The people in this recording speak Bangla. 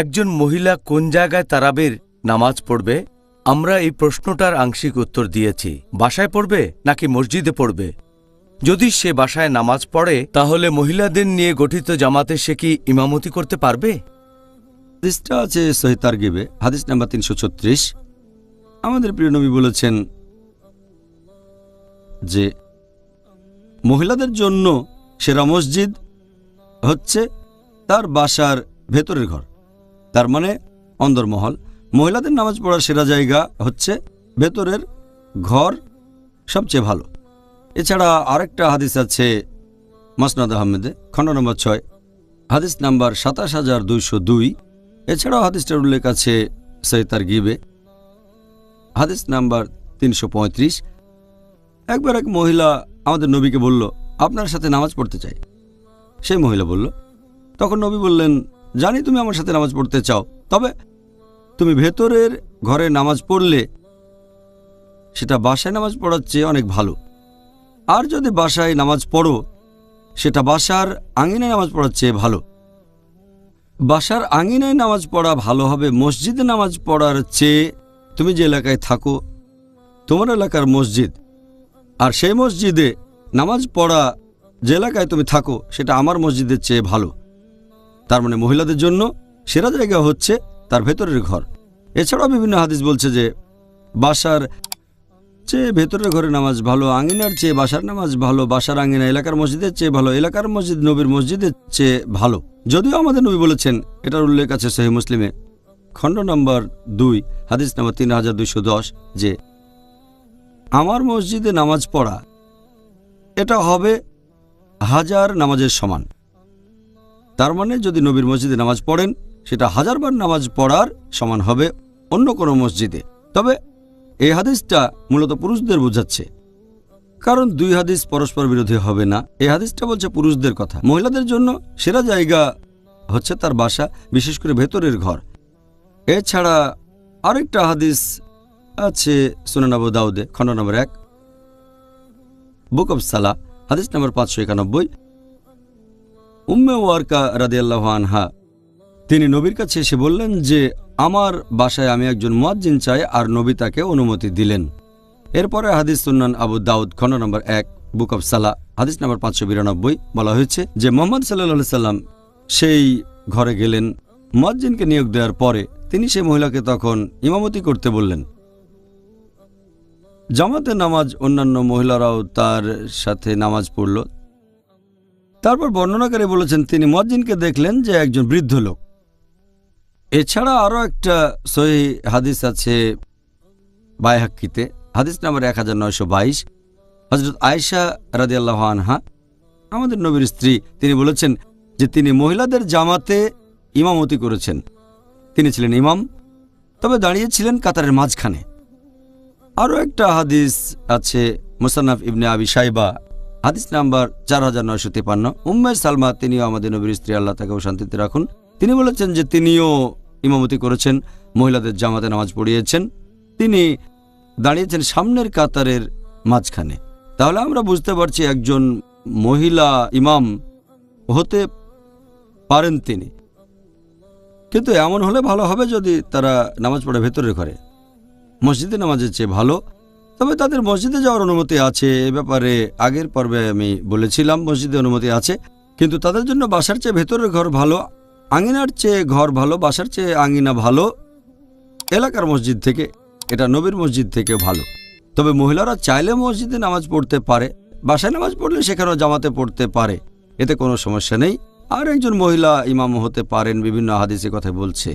একজন মহিলা কোন জায়গায় তারাবের নামাজ পড়বে? আমরা এই প্রশ্নটার আংশিক উত্তর দিয়েছি। বাসায় পড়বে নাকি মসজিদে পড়বে? যদি সে বাসায় নামাজ পড়ে, তাহলে মহিলাদের নিয়ে গঠিত জামাতে সে কি ইমামতি করতে পারবে? হাদিসটা আছে সহিতার গিবে হাদিস নাম্বার তিনশো ছত্রিশ। আমাদের প্রিয় নবী বলেছেন যে, মহিলাদের জন্য সেরা মসজিদ হচ্ছে তার বাসার ভেতরের ঘর। তার মানে অন্দরমহল মহিলাদের নামাজ পড়ার সেরা জায়গা হচ্ছে ভেতরের ঘর সবচেয়ে ভালো। এছাড়া আরেকটা হাদিস আছে মাসনাদ আহমেদে খণ্ড নম্বর ছয়, হাদিস নাম্বার সাতাশ হাজার দুইশো দুই। এছাড়াও হাদিসটার উল্লেখ আছে সৈতার গিবে হাদিস নাম্বার তিনশো পঁয়ত্রিশ। একবার এক মহিলা আমাদের নবীকে বলল, আপনার সাথে নামাজ পড়তে চাই। সেই মহিলা বলল, তখন নবী বললেন জানি তুমি আমার সাথে নামাজ পড়তে চাও, তবে তুমি ভেতরের ঘরে নামাজ পড়লে সেটা বাসায় নামাজ পড়ার চেয়ে অনেক ভালো। আর যদি বাসায় নামাজ পড়ো, সেটা বাসার আঙিনায় নামাজ পড়ার চেয়ে ভালো। বাসার আঙিনায় নামাজ পড়া ভালো হবে, মসজিদে নামাজ পড়ার চেয়ে তুমি যে এলাকায় থাকো, তোমার এলাকার মসজিদ। আর সেই মসজিদে নামাজ পড়া যে এলাকায় তুমি থাকো, সেটা আমার মসজিদের চেয়ে ভালো। তার মানে মহিলাদের জন্য সেরা জায়গা হচ্ছে তার ভেতরের ঘর। এছাড়াও বিভিন্ন হাদিস বলছে যে, বাসার চেয়ে ভেতরের ঘরে নামাজ ভালো, আঙিনার চেয়ে বাসার নামাজ ভালো, বাসার আঙিনা এলাকার মসজিদের চেয়ে ভালো, এলাকার মসজিদ নবীর মসজিদের চেয়ে ভালো। যদিও আমাদের নবী বলেছেন, এটার উল্লেখ আছে সহি মুসলিমে, খণ্ড নম্বর দুই, হাদিস নম্বর তিন হাজার দুইশো দশ, যে, আমার মসজিদে নামাজ পড়া, এটা হবে হাজার নামাজের সমান। তার মানে যদি নবীর মসজিদে নামাজ পড়েন, সেটা হাজারবার নামাজ পড়ার সমান হবে অন্য কোনো মসজিদে। তবে এই হাদিসটা মূলত পুরুষদের বোঝাচ্ছে। কারণ দুই হাদিস পরস্পর বিরোধী হবে না। এই হাদিসটা বলছে পুরুষদের কথা। মহিলাদের জন্য সেরা জায়গা হচ্ছে তার বাসা, বিশেষ করে ভেতরের ঘর। এছাড়া আরেকটা হাদিস আছে সুনানাবু দাউদে খণ্ড নম্বর এক। বুক অব সালা, হাদিস নম্বর পাঁচশো একানব্বই। উম্মে ওয়ার্কা রাদিয়াল্লাহ আনহা, তিনি নবীর কাছে এসে বললেন যে, আমার বাসায় আমি একজন মুয়াজ্জিন চাই আর নবী তাকে অনুমতি দিলেন। এরপরে হাদিস সুন্নান আবু দাউদ, খণ্ড নম্বর এক, বুক অব সালা, হাদিস নম্বর পাঁচশো বিরানব্বই, বলা হয়েছে যে, মোহাম্মদ সাল্লা সাল্লাম সেই ঘরে গেলেন। মুয়াজ্জিনকে নিয়োগ দেওয়ার পরে তিনি সেই মহিলাকে তখন ইমামতি করতে বললেন। জামাতে নামাজ অন্যান্য মহিলারাও তার সাথে নামাজ পড়ল। তারপর বর্ণনাকারী বলেছেন, তিনি মুয়াজ্জিনকে দেখলেন যে একজন বৃদ্ধ লোক। এছাড়া আরও একটা সহি হাদিস আছে বায়হাক্কিতে। হাদিস নাম্বার এক হাজার নয়শো বাইশ। হজরত আয়েশা রাদিয়াল্লাহ আনহা, আমাদের নবীর স্ত্রী, তিনি বলেছেন যে তিনি মহিলাদের জামাতে ইমামতি করেছেন। তিনি ছিলেন ইমাম, তবে দাঁড়িয়েছিলেন কাতারের মাঝখানে। আরও একটা হাদিস আছে মুসান্নাফ ইবনে আবি সাইবা হাদিস নাম্বার চার হাজার নয়শো তিপান্ন। উম্মে সালমা, তিনিও আমাদের নবীর স্ত্রী, আল্লাহ তাকেও শান্তিতে রাখুন। তিনি বলেছেন যে তিনিও ইমামতি করেছেন, মহিলাদের জামাতে নামাজ পড়িয়েছেন। তিনি দাঁড়িয়েছেন সামনের কাতারের মাঝখানে। তাহলে আমরা বুঝতে পারছি একজন মহিলা ইমাম হতে পারেন তিনি। কিন্তু এমন হলে ভালো হবে যদি তারা নামাজ পড়ে ভেতরের ঘরে। মসজিদে নামাজের চেয়ে ভালো। তবে তাদের মসজিদে যাওয়ার অনুমতি আছে, এ ব্যাপারে আগের পর্বে আমি বলেছিলাম মসজিদে অনুমতি আছে। কিন্তু তাদের জন্য বাসার চেয়ে ভেতরের ঘর ভালো, আঙিনার চেয়ে ঘর ভালো, বাসার চেয়ে আঙিনা ভালো, এলাকার মসজিদ থেকে, এটা নবীর মসজিদ থেকে ভালো। তবে মহিলারা চাইলে মসজিদে নামাজ পড়তে পারে, বাসায় নামাজ পড়লে সেখানেও জামাতে পড়তে পারে, এতে কোনো সমস্যা নেই। আর একজন মহিলা ইমাম হতে পারেন, বিভিন্ন হাদিসে কথা বলছে।